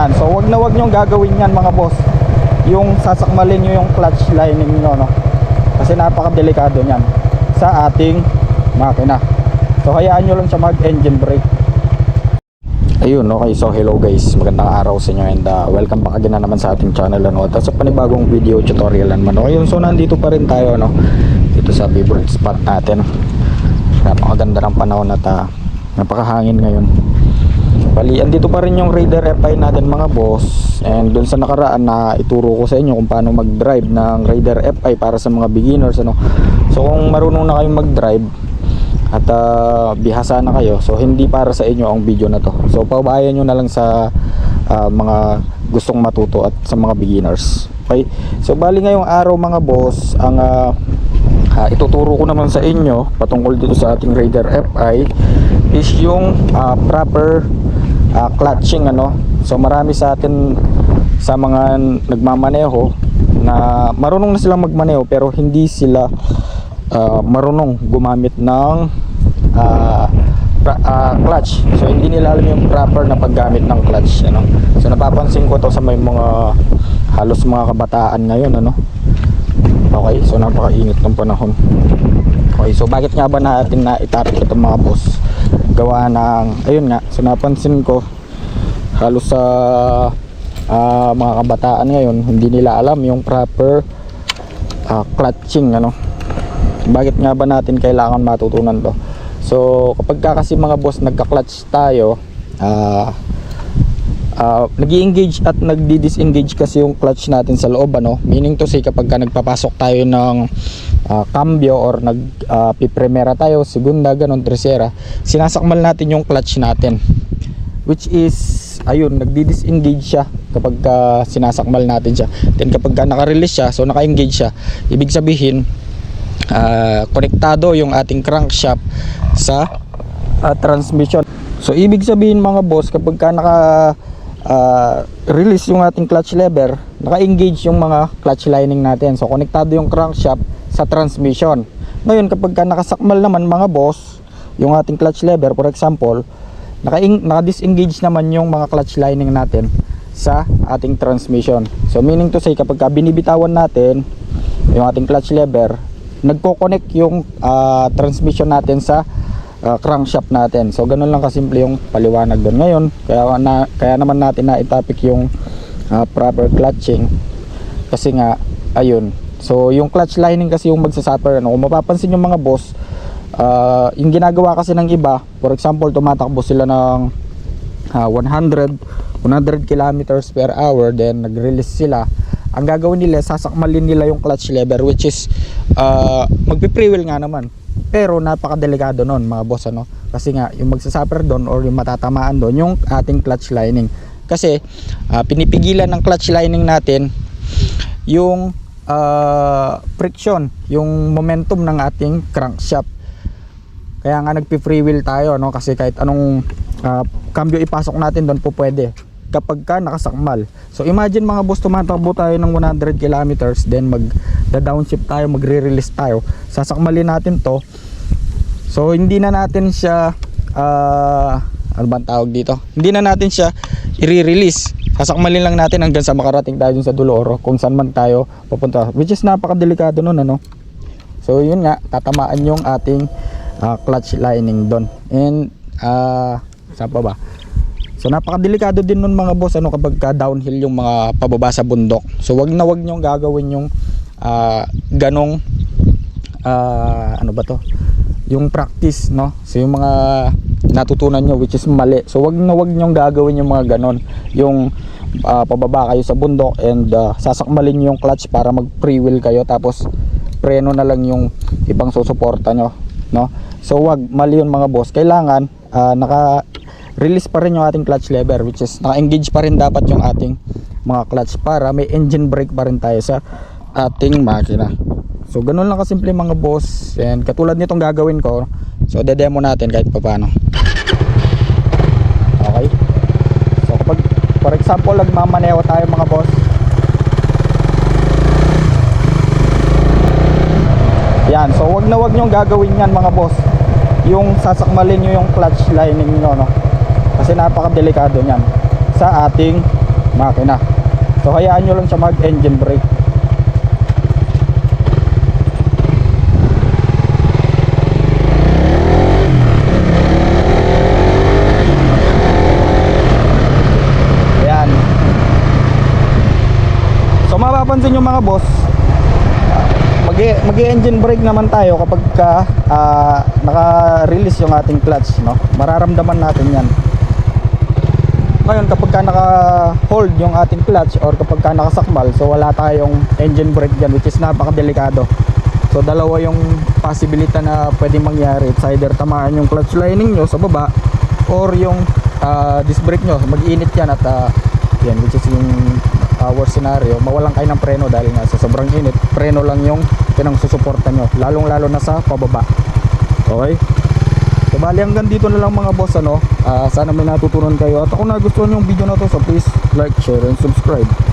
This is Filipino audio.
Yan, so wag na wag nyo gagawin yan mga boss. Yung sasakmalin nyo yung clutch lining nyo, no? Kasi napakadelikado niyan sa ating makina. So hayaan nyo lang siya mag-engine brake. Ayun, okay. So hello guys, magandang araw sa inyo and uh, welcome back again na naman sa ating channel ano. At sa panibagong video tutorial naman. Okay, so nandito pa rin tayo no. Dito sa favorite spot natin. Napakaganda ng panahon at uh, napakahangin ngayon. Bali, andito pa rin yung Raider FI natin mga boss. And dun sa nakaraan na ituro ko sa inyo kung paano mag-drive ng Raider FI para sa mga beginners ano. So kung marunong na kayong mag-drive at ah, bihasa na kayo, so hindi para sa inyo ang video na to. So pabayan nyo na lang sa ah, mga gustong matuto at sa mga beginners. Okay? So bali ngayong araw mga boss, ang ah, Ah, ituturo ko naman sa inyo patungkol dito sa ating Raider FI is yung ah, proper ah, clutching ano. So marami sa atin sa mga nagmamaneho na marunong na silang magmaneho pero hindi sila ah, marunong gumamit ng ah, pra- ah, clutch. So hindi nila alam yung proper na paggamit ng clutch ano. So napapansin ko to sa may mga halos mga kabataan ngayon ano. Okay, so napakainit ng panahon. Okay, so bakit nga ba natin na itapik ito mga boss? Gawa ng, ayun nga, so napansin ko halos sa ah, mga kabataan ngayon, hindi nila alam yung proper ah, clutching ano. Bakit nga ba natin kailangan matutunan to? So, kapag ka kasi mga boss nagka-clutch tayo, ah uh, nag-engage at nagdi-disengage kasi yung clutch natin sa loob ano meaning to say kapag ka nagpapasok tayo ng uh, cambio or nag uh, piprimera tayo segunda ganon tercera sinasakmal natin yung clutch natin. Which is ayun nagdi-disengage siya kapag ka sinasakmal natin siya. Then kapag ka naka-release siya so naka-engage siya ibig sabihin uh, konektado yung ating crankshaft sa uh, transmission. So ibig sabihin mga boss kapag ka naka uh, release yung ating clutch lever, naka-engage yung mga clutch lining natin. So konektado yung crankshaft sa transmission. Ngayon kapag ka nakasakmal naman mga boss, yung ating clutch lever for example, naka naka-disengage naman yung mga clutch lining natin sa ating transmission. So meaning to say kapag ka binibitawan natin yung ating clutch lever, nagko-connect yung uh, transmission natin sa uh, crankshaft natin. So ganun lang kasimple yung paliwanag doon. Ngayon, kaya na kaya naman natin na itapik yung uh, proper clutching kasi nga ayun. So yung clutch lining kasi yung magsasuffer ano. Kung mapapansin yung mga boss, uh, yung ginagawa kasi ng iba, for example, tumatakbo sila ng uh, 100 100 kilometers per hour then nag-release sila. Ang gagawin nila sasakmalin nila yung clutch lever which is uh, magpi-freewheel nga naman. Pero napakadelikado nun mga boss ano. Kasi nga yung magsasuffer doon or yung matatamaan doon yung ating clutch lining. Kasi uh, pinipigilan ng clutch lining natin yung uh, friction yung momentum ng ating crankshaft. Kaya nga nagpi-free wheel tayo no? Kasi kahit anong uh, cambio ipasok natin doon po pwede. Kapag ka nakasakmal. So imagine mga boss tumatakbo tayo ng 100 kilometers then mag downshift tayo magre-release tayo. Sasakmalin natin to. So hindi na natin siya uh, ano bang tawag dito? Hindi na natin siya i-release sasakmalin lang natin hanggang sa makarating tayo dun sa dulo or kung saan man tayo papunta which is napakadelikado nun ano so yun nga tatamaan yung ating uh, clutch lining doon and uh, saan pa ba So napakadelikado din nun mga boss ano kapag ka downhill yung mga pababa sa bundok. So wag na wag niyo gagawin yung ah, ganong ah, ano ba to? Yung practice no. So yung mga natutunan nyo which is mali. So wag na wag niyo gagawin yung mga ganon. Yung ah, pababa kayo sa bundok and ah, sasakmalin niyo yung clutch para mag pre-wheel kayo tapos preno na lang yung ibang susuporta nyo no. So wag mali yun mga boss. Kailangan ah, naka release pa rin yung ating clutch lever which is naka-engage pa rin dapat yung ating mga clutch para may engine brake pa rin tayo sa ating makina so ganun lang kasimple mga boss. And katulad nitong gagawin ko so de-demo natin kahit paano okay. So kapag for example nagmamaneho tayo mga boss. Yan. So wag na wag nyong gagawin yan mga boss. Yung sasakmalin nyo yung clutch lining nyo no? Kasi napakadelikado niyan sa ating makina. So hayaan nyo lang siya mag engine brake. Ayan. So mapapansin nyo mga boss, mag mag engine brake naman tayo kapag ka, ah, naka-release yung ating clutch no? Mararamdaman natin yan. Ngayon kapag ka naka-hold yung ating clutch or kapag ka nakasakmal so wala tayong engine brake dyan which is napakadelikado. So dalawa yung possibility na pwedeng mangyari. It's either tamaan yung clutch lining nyo sa baba or yung ah, disc brake nyo. Mag-init yan at ah, yan which is yung uh, scenario mawalan kayo ng preno dahil nga sa sobrang init preno lang yung pinangsusuporta nyo lalong lalo na sa pababa. Okay? So bali hanggang dito na lang mga boss ano? Ah, sana may natutunan kayo. At kung nagustuhan yung video na to so please like share and subscribe